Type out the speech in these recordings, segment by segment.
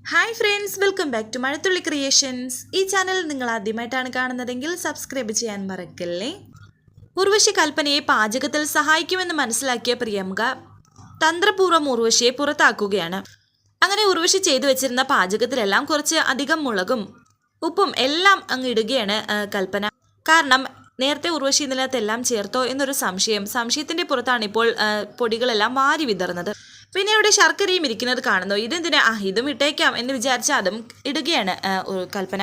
Hi friends welcome back to Mazhathulli creations ഈ channel നിങ്ങൾ ആദ്യമായിട്ടാണ് കാണുന്നതെങ്കിൽ സബ്സ്ക്രൈബ് ചെയ്യാൻ മറക്കല്ലേ? ഉർവശി കൽപ്പനയെ പാചകത്തിൽ സഹായിക്കുമെന്ന് മനസ്സിലാക്കിയ പ്രിയങ്ക തന്ത്രപൂർവം ഉർവശിയെ പുറത്താക്കുകയാണ്. അങ്ങനെ ഉർവശി ചെയ്തു വെച്ചിരുന്ന പാചകത്തിലെല്ലാം കുറച്ച് അധികം മുളകും ഉപ്പും എല്ലാം അങ്ങ് ഇടുകയാണ് കൽപ്പന. കാരണം നേരത്തെ ഉർവശി ഇതിനകത്തെല്ലാം ചേർത്തോ എന്നൊരു സംശയം സംശയത്തിന്റെ പുറത്താണ് ഇപ്പോൾ പൊടികളെല്ലാം വാരി വിതർന്നത് പിന്നെ അവിടെ ശർക്കരയും ഇരിക്കുന്നത് കാണുന്നു. ഇതെന്തിനാ? ആ ഇതും ഇട്ടേക്കാം എന്ന് വിചാരിച്ച അതും ഇടുകയാണ് കൽപ്പന.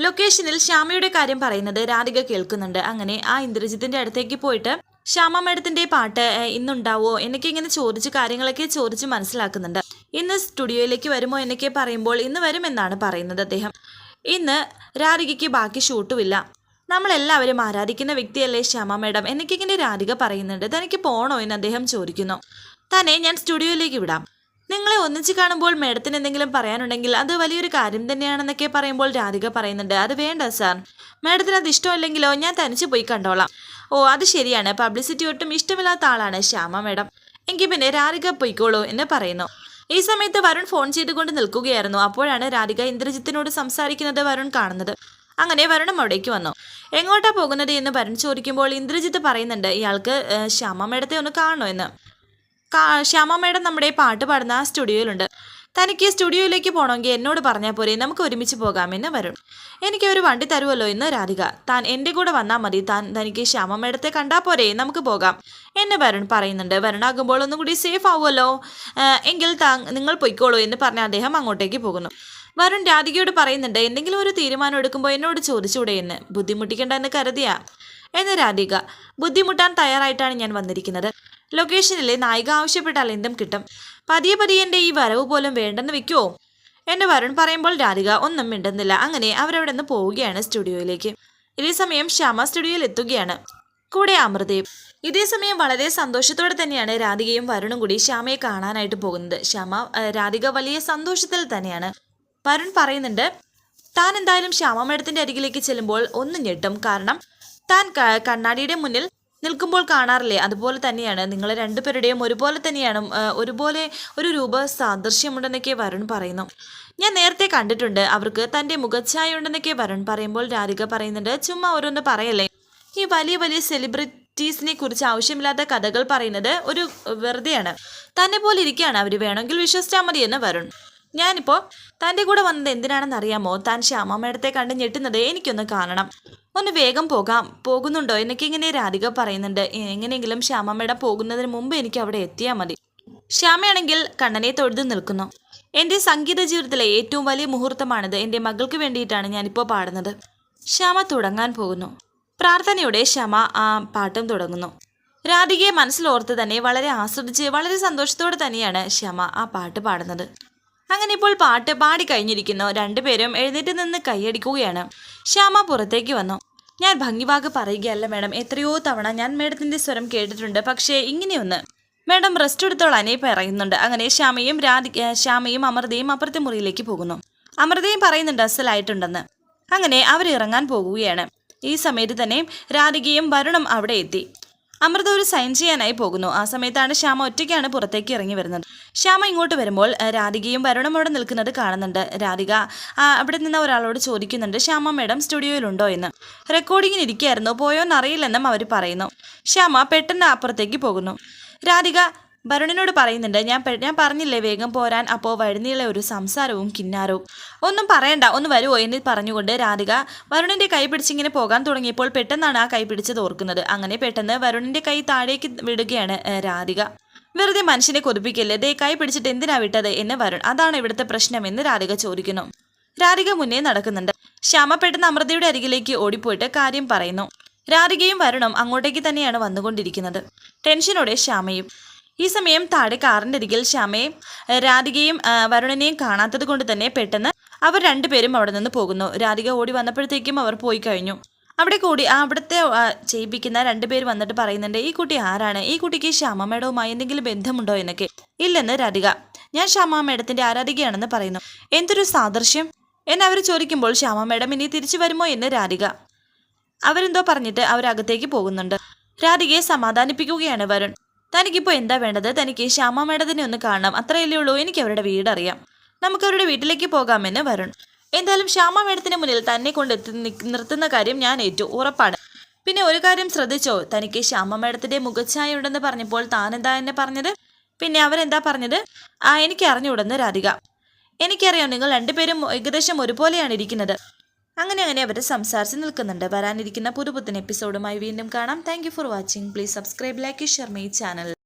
ലൊക്കേഷനിൽ ശ്യാമയുടെ കാര്യം പറയുന്നത് രാധിക കേൾക്കുന്നുണ്ട്. അങ്ങനെ ആ ഇന്ദ്രജിത്തിന്റെ അടുത്തേക്ക് പോയിട്ട് ശ്യാമ മേഡത്തിന്റെ പാട്ട് ഇന്നുണ്ടാവോ? എന്നൊക്കെ ഇങ്ങനെ ചോദിച്ച് കാര്യങ്ങളൊക്കെ ചോദിച്ച് മനസ്സിലാക്കുന്നുണ്ട്. ഇന്ന് സ്റ്റുഡിയോയിലേക്ക് വരുമോ? എന്നൊക്കെ പറയുമ്പോൾ ഇന്ന് വരുമെന്നാണ് പറയുന്നത് അദ്ദേഹം. ഇന്ന് രാധികയ്ക്ക് ബാക്കി ഷൂട്ടുമില്ല. നമ്മളെല്ലാവരും ആരാധിക്കുന്ന വ്യക്തിയല്ലേ ശ്യാമ മേഡം? എന്നൊക്കെ ഇങ്ങനെ രാധിക പറയുന്നുണ്ട്. തനിക്ക് പോണോ? എന്ന് അദ്ദേഹം ചോദിക്കുന്നു. തന്നെ ഞാൻ സ്റ്റുഡിയോയിലേക്ക് വിടാം. നിങ്ങളെ ഒന്നിച്ച് കാണുമ്പോൾ മേഡത്തിന് എന്തെങ്കിലും പറയാനുണ്ടെങ്കിൽ അത് വലിയൊരു കാര്യം തന്നെയാണെന്നൊക്കെ പറയുമ്പോൾ രാധിക പറയുന്നുണ്ട്. അത് വേണ്ട സാർ മേഡത്തിന് അത് ഇഷ്ടമല്ലെങ്കിലോ? ഞാൻ തനിച്ച് പോയി കണ്ടോളാം. ഓ അത് ശരിയാണ്. പബ്ലിസിറ്റി ഒട്ടും ഇഷ്ടമില്ലാത്ത ആളാണ് ശ്യാമ മേഡം. എങ്കിൽ പിന്നെ രാധിക പൊയ്ക്കോളൂ എന്ന് പറയുന്നു. ഈ സമയത്ത് വരുൺ ഫോൺ ചെയ്തുകൊണ്ട് നിൽക്കുകയായിരുന്നു. അപ്പോഴാണ് രാധിക ഇന്ദ്രജിത്തിനോട് സംസാരിക്കുന്നത് വരുൺ കാണുന്നത്. അങ്ങനെ വരുണം അവിടേക്ക് വന്നു. എങ്ങോട്ടാ പോകുന്നത് എന്ന് വരുൺ ചോദിക്കുമ്പോൾ ഇന്ദ്രജിത്ത് പറയുന്നുണ്ട് ഇയാൾക്ക് ശ്യാമ മേഡത്തെ ഒന്ന് കാണണോ എന്ന്? ശ്യാമ മേഡം നമ്മുടെ പാട്ട് പാടുന്ന ആ സ്റ്റുഡിയോയിലുണ്ട്. തനിക്ക് സ്റ്റുഡിയോയിലേക്ക് പോകണമെങ്കിൽ എന്നോട് പറഞ്ഞാൽ പോരെ നമുക്ക് ഒരുമിച്ച് പോകാമെന്ന് വരും. എനിക്ക് ഒരു വണ്ടി തരുമല്ലോ എന്ന് രാധിക. താൻ എന്റെ കൂടെ വന്നാൽ മതി താൻ തനിക്ക് ശ്യാമ മേഡത്തെ കണ്ടാൽ പോരെ നമുക്ക് പോകാം എന്ന് വരുൺ പറയുന്നുണ്ട്. വരുണാകുമ്പോൾ ഒന്നും കൂടി സേഫ് ആവുമല്ലോ എങ്കിൽ താ നിങ്ങൾ പൊയ്ക്കോളൂ എന്ന് പറഞ്ഞ് അദ്ദേഹം അങ്ങോട്ടേക്ക് പോകുന്നു. വരുൺ രാധികയോട് പറയുന്നുണ്ട് എന്തെങ്കിലും ഒരു തീരുമാനം എടുക്കുമ്പോൾ എന്നോട് ചോദിച്ചൂടെ എന്ന്. ബുദ്ധിമുട്ടിക്കേണ്ട എന്ന് കരുതിയാ. എന്ന് രാധിക ബുദ്ധിമുട്ടാൻ തയ്യാറായിട്ടാണ് ഞാൻ വന്നിരിക്കുന്നത്. ലൊക്കേഷനിലെ നായിക ആവശ്യപ്പെട്ടാൽ എന്തും കിട്ടും. പതിയെ പതിയെ എന്റെ ഈ വരവ് പോലും വേണ്ടെന്ന് വെക്കുമോ എന്റെ വരുൺ പറയുമ്പോൾ രാധിക ഒന്നും മിണ്ടുന്നില്ല. അങ്ങനെ അവരവിടെ നിന്ന് പോവുകയാണ് സ്റ്റുഡിയോയിലേക്ക്. ഇതേ സമയം ശ്യാമ സ്റ്റുഡിയോയിൽ എത്തുകയാണ്. കൂടെ അമൃതയും. ഇതേ സമയം വളരെ സന്തോഷത്തോടെ തന്നെയാണ് രാധികയും വരുണും കൂടി ശ്യാമയെ കാണാനായിട്ട് പോകുന്നത്. ശ്യാമ രാധിക വലിയ സന്തോഷത്തിൽ തന്നെയാണ്. വരുൺ പറയുന്നുണ്ട് താൻ എന്തായാലും ശ്യാമ മേഡത്തിന്റെ അരികിലേക്ക് ചെല്ലുമ്പോൾ ഒന്ന് ഞെട്ടും. കാരണം താൻ കണ്ണാടിയുടെ മുന്നിൽ നിൽക്കുമ്പോൾ കാണാറില്ലേ? അതുപോലെ തന്നെയാണ്. നിങ്ങൾ രണ്ടുപേരുടെയും ഒരുപോലെ തന്നെയാണ് ഒരുപോലെ ഒരു രൂപ സാദൃശ്യമുണ്ടെന്നൊക്കെ വരുൺ പറയുന്നു. ഞാൻ നേരത്തെ കണ്ടിട്ടുണ്ട്. അവർക്ക് തന്റെ മുഖച്ഛായ ഉണ്ടെന്നൊക്കെ വരുൺ പറയുമ്പോൾ രാധിക പറയുന്നുണ്ട് ചുമ്മാ ഓരോന്ന് പറയല്ലേ? ഈ വലിയ വലിയ സെലിബ്രിറ്റീസിനെ കുറിച്ച് ആവശ്യമില്ലാത്ത കഥകൾ പറയുന്നത് ഒരു വെറുതെയാണ്. തന്നെ പോലെ ഇരിക്കുകയാണ്. അവർ വേണമെങ്കിൽ വിശ്വസിച്ചാൽ മതി എന്ന് വരുൺ. ഞാനിപ്പോൾ തന്റെ കൂടെ വന്നത് എന്തിനാണെന്ന് അറിയാമോ താൻ ശ്യാമ മേഡത്തെ കണ്ട് ഞെട്ടുന്നത് എനിക്കൊന്ന് കാണണം. ഒന്ന് വേഗം പോകാം. പോകുന്നുണ്ടോ? എന്നൊക്കെ ഇങ്ങനെ രാധിക പറയുന്നുണ്ട്. എങ്ങനെയെങ്കിലും ശ്യാമ മേഡം പോകുന്നതിന് മുമ്പ് എനിക്ക് അവിടെ എത്തിയാൽ മതി. ശ്യാമയാണെങ്കിൽ കണ്ണനെ തൊഴുതു നിൽക്കുന്നു. എന്റെ സംഗീത ജീവിതത്തിലെ ഏറ്റവും വലിയ മുഹൂർത്തമാണിത്. എന്റെ മകൾക്ക് വേണ്ടിയിട്ടാണ് ഞാനിപ്പോൾ പാടുന്നത്. ശ്യാമ തുടങ്ങാൻ പോകുന്നു. പ്രാർത്ഥനയോടെ ശ്യാമ ആ പാട്ടും തുടങ്ങുന്നു. രാധികയെ മനസ്സിലോർത്ത് തന്നെ വളരെ ആസ്വദിച്ച് വളരെ സന്തോഷത്തോടെ തന്നെയാണ് ശ്യാമ ആ പാട്ട് പാടുന്നത്. അങ്ങനെ ഇപ്പോൾ പാട്ട് പാടി കഴിഞ്ഞിരിക്കുന്നു. രണ്ടുപേരും എഴുന്നേറ്റ് നിന്ന് കൈയടിക്കുകയാണ്. ശ്യാമ പുറത്തേക്ക് വന്നു. ഞാൻ ഭംഗിവാക് പറയുകയല്ല മാഡം. എത്രയോ തവണ ഞാൻ മേഡത്തിന്റെ സ്വരം കേട്ടിട്ടുണ്ട്. പക്ഷേ ഇങ്ങനെയൊന്ന്. മാഡം റെസ്റ്റ് എടുത്തോളാനേ പറയുന്നുണ്ട്. അങ്ങനെ ശ്യാമയും രാധി ശ്യാമയും അമൃതയും അപ്പുറത്തെ മുറിയിലേക്ക് പോകുന്നു. അമൃതയും പറയുന്നുണ്ട് അസലായിട്ടുണ്ടെന്ന്. അങ്ങനെ അവർ ഇറങ്ങാൻ പോകുകയാണ്. ഈ സമയത്ത് തന്നെ രാധികയും വരുണും അവിടെ എത്തി. അമൃത ഒരു സൈൻ ചെയ്യാനായി പോകുന്നു. ആ സമയത്താണ് ശ്യാമ ഒറ്റയ്ക്കാണ് പുറത്തേക്ക് ഇറങ്ങി വരുന്നത്. ശ്യാമ ഇങ്ങോട്ട് വരുമ്പോൾ രാധികയും വരുണും അവിടെ നിൽക്കുന്നത് കാണുന്നുണ്ട്. രാധിക അവിടെ നിന്ന് ഒരാളോട് ചോദിക്കുന്നുണ്ട് ശ്യാമ മേഡം സ്റ്റുഡിയോയിലുണ്ടോ എന്ന്. റെക്കോർഡിങ്ങിന് ഇരിക്കുകയായിരുന്നു. പോയോ എന്നറിയില്ലെന്നും അവർ പറയുന്നു. ശ്യാമ പെട്ടെന്ന് അപ്പുറത്തേക്ക് പോകുന്നു. രാധിക വരുണിനോട് പറയുന്നുണ്ട് ഞാൻ ഞാൻ പറഞ്ഞില്ലേ വേഗം പോരാൻ അപ്പോൾ വഴുന്നീളെ ഒരു സംസാരവും കിന്നാരവും. ഒന്നും പറയണ്ട ഒന്ന് വരുമോ എന്ന് പറഞ്ഞുകൊണ്ട് രാധിക വരുണിന്റെ കൈ പിടിച്ചിങ്ങനെ പോകാൻ തുടങ്ങിയപ്പോൾ പെട്ടെന്നാണ് ആ കൈ പിടിച്ചത് ഓർക്കുന്നത്. അങ്ങനെ പെട്ടെന്ന് വരുണിന്റെ കൈ താഴേക്ക് വിടുകയാണ് രാധിക. വെറുതെ മനുഷ്യനെ കൊതിപ്പിക്കല്ലേ? ദേ കൈ പിടിച്ചിട്ട് എന്തിനാ വിട്ടത്? എന്ന് വരുൺ അതാണ് ഇവിടുത്തെ പ്രശ്നം എന്ന് രാധിക ചോദിക്കുന്നു. രാധിക മുന്നേ നടക്കുന്നുണ്ട്. ശ്യാമ പെട്ടെന്ന് അമൃതയുടെ അരികിലേക്ക് ഓടിപ്പോയിട്ട് കാര്യം പറയുന്നു. രാധികയും വരുണും അങ്ങോട്ടേക്ക് തന്നെയാണ് വന്നുകൊണ്ടിരിക്കുന്നത്. ടെൻഷനോടെ ശ്യാമയും ഈ സമയം താഴെ കാറിന്റെ അരികിൽ ശ്യാമയും രാധികയും വരുണനെയും കാണാത്തത് കൊണ്ട് തന്നെ പെട്ടെന്ന് അവർ രണ്ടുപേരും അവിടെ നിന്ന് പോകുന്നു. രാധിക ഓടി വന്നപ്പോഴത്തേക്കും അവർ പോയി കഴിഞ്ഞു. അവിടെ കൂടി ആ അവിടുത്തെ ചെയ്യിപ്പിക്കുന്ന രണ്ടുപേർ വന്നിട്ട് പറയുന്നുണ്ട് ഈ കുട്ടി ആരാണ്? ഈ കുട്ടിക്ക് ശ്യാമ മേഡവുമായി എന്തെങ്കിലും ബന്ധമുണ്ടോ എന്നൊക്കെ? ഇല്ലെന്ന് രാധിക. ഞാൻ ശ്യാമ ആരാധികയാണെന്ന് പറയുന്നു. എന്തൊരു സാദൃശ്യം. എന്നവർ ചോദിക്കുമ്പോൾ ശ്യാമ മേഡം ഇനി തിരിച്ചു വരുമോ എന്ന് രാധിക അവരെന്തോ പറഞ്ഞിട്ട് അവരകത്തേക്ക് പോകുന്നുണ്ട്. രാധികയെ സമാധാനിപ്പിക്കുകയാണ് വരുൺ. തനിക്കിപ്പോൾ എന്താ വേണ്ടത്? തനിക്ക് ശ്യാമ മേഡത്തിനെ ഒന്ന് കാണണം. അത്രയല്ലേ ഉള്ളൂ. എനിക്ക് അവരുടെ വീടറിയാം നമുക്ക് അവരുടെ വീട്ടിലേക്ക് പോകാമെന്ന് വരുൺ. എന്തായാലും ശ്യാമ മേഡത്തിന് മുന്നിൽ തന്നെ കൊണ്ട് നിർത്തുന്ന കാര്യം ഞാൻ ഏറ്റു. ഉറപ്പാണ്. പിന്നെ ഒരു കാര്യം ശ്രദ്ധിച്ചോ? തനിക്ക് ശ്യാമ മേഡത്തിന്റെ മുഖച്ഛായ ഉണ്ടെന്ന് പറഞ്ഞപ്പോൾ താൻ എന്താ എന്നെ പറഞ്ഞത്? പിന്നെ അവരെന്താ പറഞ്ഞത്? ആ എനിക്ക് അറിഞ്ഞുവിടുന്ന് രാധിക. എനിക്കറിയാം നിങ്ങൾ രണ്ടുപേരും ഏകദേശം ഒരുപോലെയാണ് ഇരിക്കുന്നത്. അങ്ങനെ അങ്ങനെ അവർ സംസാരിച്ച് നിൽക്കുന്നുണ്ട്. വരാനിരിക്കുന്ന പുതുപുത്തൻ എപ്പിസോഡുമായി വീണ്ടും കാണാം. Thank for watching please subscribe like share my channel